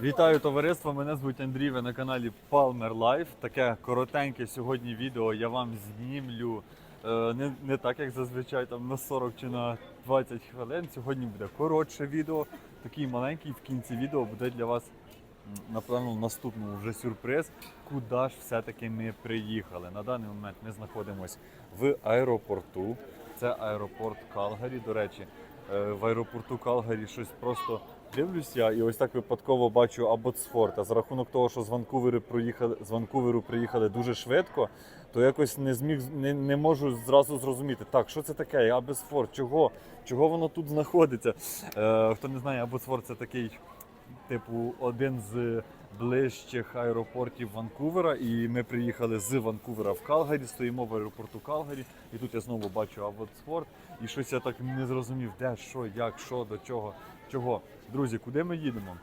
Вітаю товариство! Мене звуть Андрій. Ви на каналі Palmer Life. Таке коротеньке сьогодні відео я вам знімлю е, не, не так, як зазвичай, там на 40 чи на 20 хвилин. Сьогодні буде коротше відео, такий маленький. В кінці відео буде для вас напевно в наступному вже сюрприз, куди ж все-таки ми приїхали. На даний момент ми знаходимося в аеропорту. Це аеропорт Калгарі. До речі, е, в аеропорту Калгарі щось просто дивлюся і ось так випадково бачу Абботсфорд. А за рахунок того, що з Ванкуверу проїхали з Ванкуверу приїхали дуже швидко, то якось не зміг не, не можу зразу зрозуміти. Так, що це таке? Абботсфорд, чого? Чого воно тут знаходиться? Е, хто не знає, Абботсфорд це такий. Типу, один з ближчих аеропортів Ванкувера, і ми приїхали з Ванкувера в Калгарі, стоїмо в аеропорту Калгарі, і тут я знову бачу Абботсфорд, і щось я так не зрозумів, де, що, як, що, до чого, чого. Друзі, куди ми їдемо?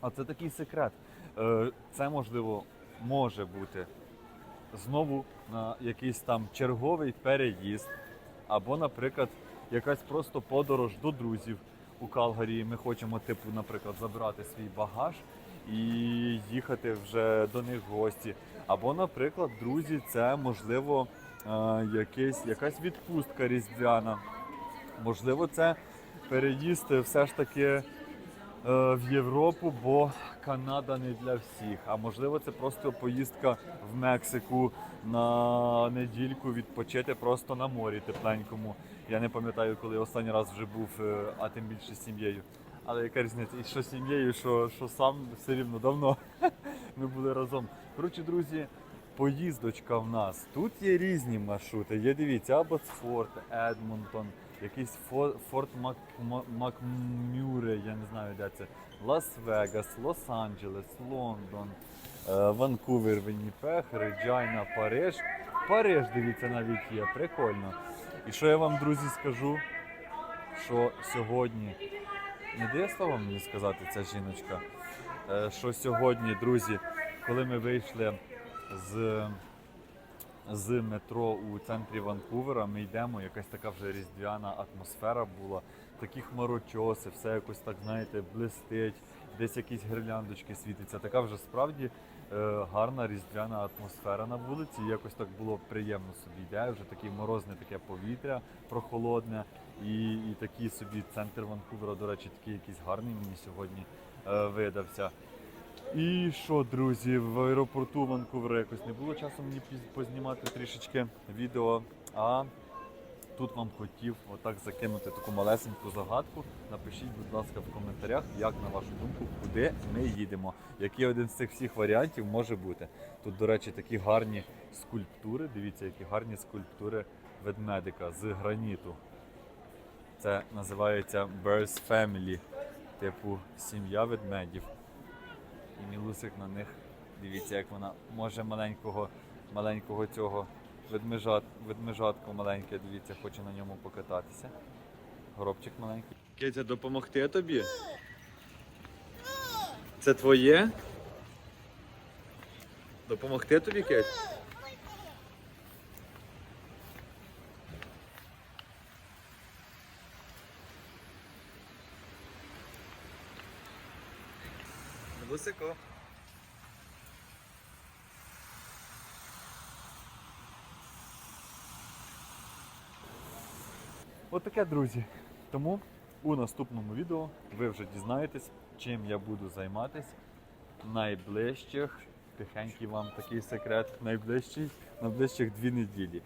А це такий секрет. Е, Це можливо може бути знову на якийсь там черговий переїзд, або, наприклад, якась просто подорож до друзів у Калгарі. Ми хочемо, типу, наприклад, забрати свій багаж і їхати вже до них в гості. Або, наприклад, друзі, це можливо е, якийсь, якась відпустка різдвяна. Можливо, це переїзд все ж таки е, в Європу, бо Канада не для всіх. А можливо, це просто поїздка в Мексику на недільку відпочити просто на морі тепленькому. Я не пам'ятаю, коли останній раз вже був, е, а тим більше з сім'єю. Але яка різниця? І що сім'єю, що, що сам все рівно давно ми були разом. Коротше, друзі, поїздочка в нас. Тут є різні маршрути. Є дивіться, Абботсфорд, Едмонтон, якийсь Фо- Форт Мак, Ма- Макмюре, я не знаю, де це. Лас-Вегас, Лос-Анджелес, Лондон, е, Ванкувер, Вінніпех, Реджайна, Париж. Париж, дивіться, навіть є, прикольно. І що я вам, друзі, скажу? Що сьогодні не дає слова мені сказати ця жіночка. Е, Що сьогодні, друзі, коли ми вийшли з, з метро у центрі Ванкувера, ми йдемо, якась така вже різдвяна атмосфера була, такі хмарочоси, все якось так, знаєте, блистить, десь якісь гирляндочки світяться. Така вже справді е, гарна різдвяна атмосфера на вулиці. Якось так було приємно собі йде, вже таке морозне таке повітря прохолодне. І, і такий собі центр Ванкувера, до речі, такий якийсь гарний мені сьогодні е, видався. І що, друзі, в аеропорту Ванкувера якось не було часу мені познімати трішечки відео. А тут вам хотів отак закинути таку малесеньку загадку. Напишіть, будь ласка, в коментарях, як на вашу думку, куди ми їдемо. Який один з цих всіх варіантів може бути. Тут, до речі, такі гарні скульптури. Дивіться, які гарні скульптури ведмедика з граніту. Це називається Bears Family, типу сім'я ведмедів. І Мілусик на них, дивіться, як вона може маленького, маленького цього ведмежат, ведмежатку маленьке, дивіться, хоче на ньому покататися. Горобчик маленький. Кетя, допомогти тобі? Це твоє? Допомогти тобі, Кеть? Мілусику. Отаке, друзі. Тому у наступному відео ви вже дізнаєтесь, чим я буду займатися найближчих. Тихенький вам такий секрет. Найближчий, найближчих дві неділі.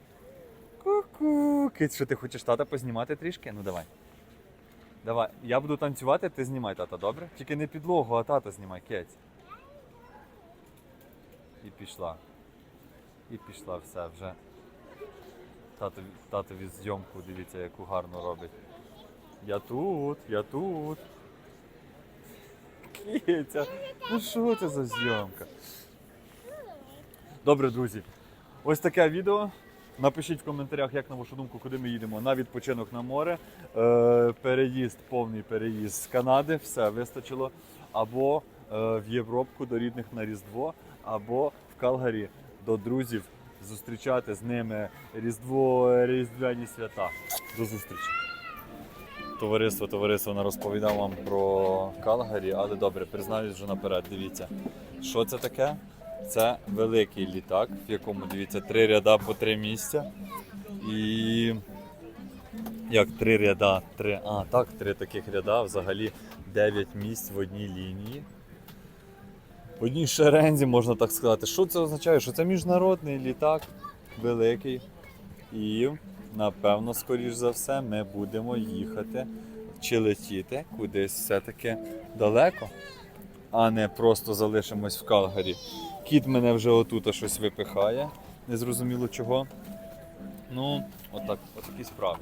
Ку-ку. Киць, що ти хочеш тата познімати трішки? Ну давай. Давай, я буду танцювати, ти знімай тата, добре? Тільки не підлогу, а тата знімай, кець. І пішла. І пішла все вже. Татові, татові зйомку, дивіться, яку гарно робить. Я тут, я тут. Киця, ну що це за зйомка? Добре, друзі. Ось таке відео. Напишіть в коментарях, як на вашу думку, куди ми їдемо на відпочинок на море. Е, переїзд, повний переїзд з Канади, все вистачило. Або е, в Європку до рідних на Різдво, або в Калгарі до друзів зустрічати з ними Різдво, Різдвяні свята. До зустрічі! Товариство, товариство не розповідав вам про Калгарі, але добре, признаюсь вже наперед. Дивіться, що це таке? Це великий літак, в якому дивіться три ряда по три місця. І як три ряда, три, а так, три таких ряда, взагалі 9 місць в одній лінії. В одній шерензі, можна так сказати. Що це означає? Що це міжнародний літак великий. І, напевно, скоріш за все, ми будемо їхати чи летіти кудись все-таки далеко, а не просто залишимось в Калгарі. Кіт мене вже отут щось випихає, незрозуміло чого. Ну, отак, отакі справи.